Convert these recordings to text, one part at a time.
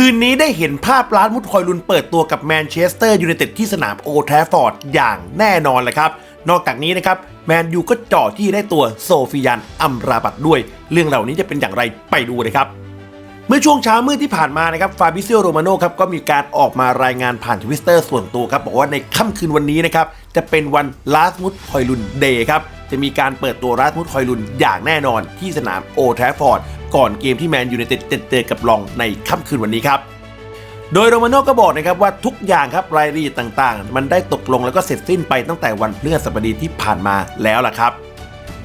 คืนนี้ได้เห็นภาพร้านมุดคอยลุนเปิดตัวกับแมนเชสเตอร์ยูไนเต็ดที่สนามโอแทฟฟอร์ดอย่างแน่นอนเลยครับ นอกจากนี้นะครับแมนยูก็จ่อที่ได้ตัวโซฟิยันอัมราบัตด้วย เรื่องเหล่านี้จะเป็นอย่างไรไปดูเลยครับเมื่อช่วงเช้ามืดที่ผ่านมานะครับฟาบิเซิโอโรมาโนครับก็มีการออกมารายงานผ่านทวิตเตอร์ส่วนตัวครับบอกว่าในค่ำคืนวันนี้นะครับจะเป็นวันลาสมุดคอยลุนเดย์ครับจะมีการเปิดตัวลาสมุดคอยลุนอย่างแน่นอนที่สนามโอแทฟฟอร์ด ก่อนเกมที่แมนยูไนเต็ดจะเจอกับลองในค่ำคืนวันนี้ครับโดยโรมาโน่ก็บอกนะครับว่าทุกอย่างครับรายละเอียดต่างๆ มันได้ตกลงแล้วก็เสร็จสิ้นไปตั้งแต่วันพฤหัสบดีที่ผ่านมาแล้วล่ะครับ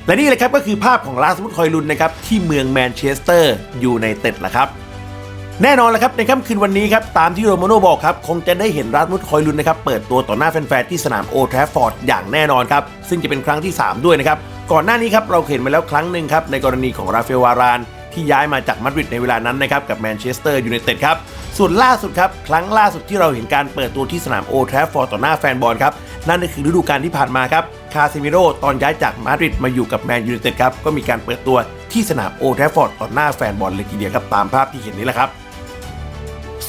และนี่เลยครับก็คือภาพของลาสมุดคอยลุนนะครับที่เมืองแมนเชสเตอร์อยูไนเต็ดละครับ แน่นอนแล้วครับในค่ำคืนวันนี้ครับตามที่โรมาโน่บอกครับคงจะได้เห็นราสมุดคอยลุนนะครับเปิดตัวต่อหน้าแฟนๆที่สนามโอทรฟฟอร์ดอย่างแน่นอนครับซึ่งจะเป็นครั้งที่ 3 ด้วยนะครับก่อนหน้านี้ครับเราเห็นมาแล้วครั้งหนึ่งครับในกรณีของราฟาเอลวาราน ที่ย้ายมาจากมาดริดในเวลานั้นนะครับกับแมนเชสเตอร์ยูไนเต็ดครับส่วนล่าสุดครับครั้งล่าสุดที่เราเห็นการเปิดตัวที่สนามโอทรฟฟอร์ต่อหน้าแฟนบอลครับนั่นก็คือฤดูกาลที่ผ่านมาครับคาเซมิโร่ตอนย้ายจากมาดริดมาอยู่กับแมนยูไนเต็ดครับก็มีการเปิดตัวที่สนามโอทรฟฟอร์ดต่อหน้าแฟนบอลเลยทีเดียวครับตามภาพที่เห็นนี้แหละครับ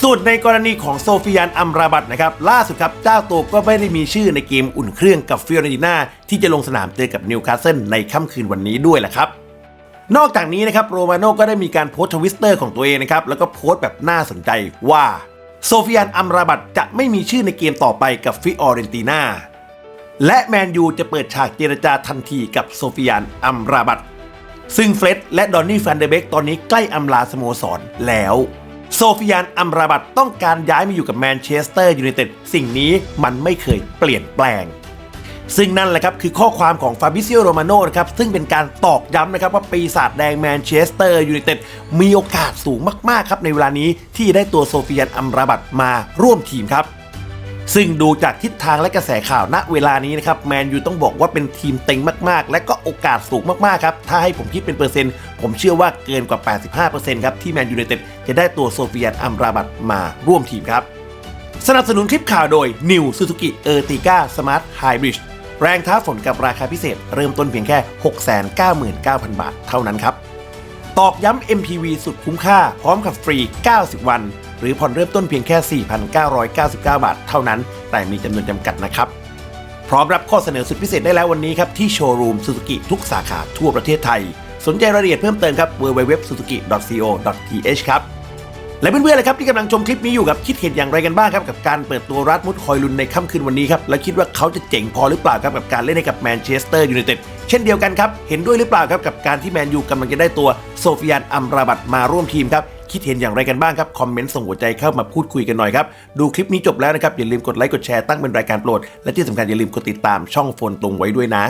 ส่วนในกรณีของโซฟิยันอัมราบัตนะครับล่าสุดครับเจ้าตัวก็ไม่ได้มีชื่อในเกมอุ่นเครื่องกับฟิโอเรนติน่าที่จะลงสนามเจอกับนิวคาสเซิลในค่ำคืนวันนี้ด้วยแหละครับ นอกจากนี้นะครับโรมาโน่ก็ได้มีการโพสต์ทวิตเตอร์ของตัวเองนะครับแล้วก็โพสต์แบบน่าสนใจว่าโซฟิยันอัมราบัตจะไม่มีชื่อในเกมต่อไปกับฟิออเรนติน่าและแมนยูจะเปิดฉากเจรจาทันทีกับโซฟิยันอัมราบัตซึ่งเฟร็ดและดอนนี่แฟนเดเบกตอนนี้ใกล้อำลาสโมสรแล้วโซฟิยันอัมราบัตต้องการย้ายมาอยู่กับแมนเชสเตอร์ยูไนเต็ดสิ่งนี้มันไม่เคยเปลี่ยนแปลง ซึ่งนั่นแหละครับคือข้อความของฟาบิเซิโอโรมาโนนะครับซึ่งเป็นการตอกย้ำนะครับว่าปีศาจแดงแมนเชสเตอร์ยูไนเต็ดมีโอกาสสูงมากๆครับในเวลานี้ที่ได้ตัวโซฟิยันอัมราบัตมาร่วมทีมครับซึ่งดูจากทิศทางและกระแสข่าวณเวลานี้นะครับแมนยูต้องบอกว่าเป็นทีมเต็งมากๆ และก็โอกาสสูงมากๆครับถ้าให้ผมคิดเป็นเปอร์เซ็นต์ ผมเชื่อว่าเกินกว่า 85%ครับที่แมนยูไนเต็ดจะได้ตัวโซเฟียนอัมราบัตมาร่วมทีมครับ สนับสนุนคลิปข่าวโดย New Suzuki Ertiga Smart Hybrid แรงท้าฝนกับราคาพิเศษ เริ่มต้นเพียงแค่ 699,000 บาทเท่านั้นครับ ตอกย้ำ MPV สุดคุ้มค่า พร้อมกับฟรี 90 วัน หรือผ่อนเริ่มต้นเพียงแค่ 4,999 บาทเท่านั้น แต่มีจำนวนจำกัดนะครับ พร้อมรับข้อเสนอสุดพิเศษได้แล้ววันนี้ครับ ที่โชว์รูม Suzuki ทุกสาขาทั่วประเทศไทย สนใจรายละเอียดเพิ่มเติมครับ www.suzuki.co.th ครับ และเพื่อนๆเลยครับที่กำลังชมคลิปนี้อยู่ครับคิดเห็นอย่างไรกันบ้างครับกับการเปิดตัวรัดมุดคอยลุนในค่ำคืนวันนี้ครับแล้วคิดว่าเขาจะเจ๋งพอหรือเปล่าครับกับการเล่นให้กับแมนเชสเตอร์ยูไนเต็ดเช่นเดียวกันครับเห็นด้วยหรือเปล่าครับกับการที่แมนยูกำลังจะได้ตัวโซฟิยันอัมราบัตมาร่วมทีมครับคิดเห็นอย่างไรกันบ้างครับ คอมเมนต์ส่งหัวใจเข้ามาพูดคุยกันหน่อยครับ ดูคลิปนี้จบแล้วนะครับ อย่าลืมกดไลค์กดแชร์ตั้งเป็นรายการโปรด และที่สำคัญอย่าลืมกดติดตามช่องโฟนตรงไว้ด้วยนะ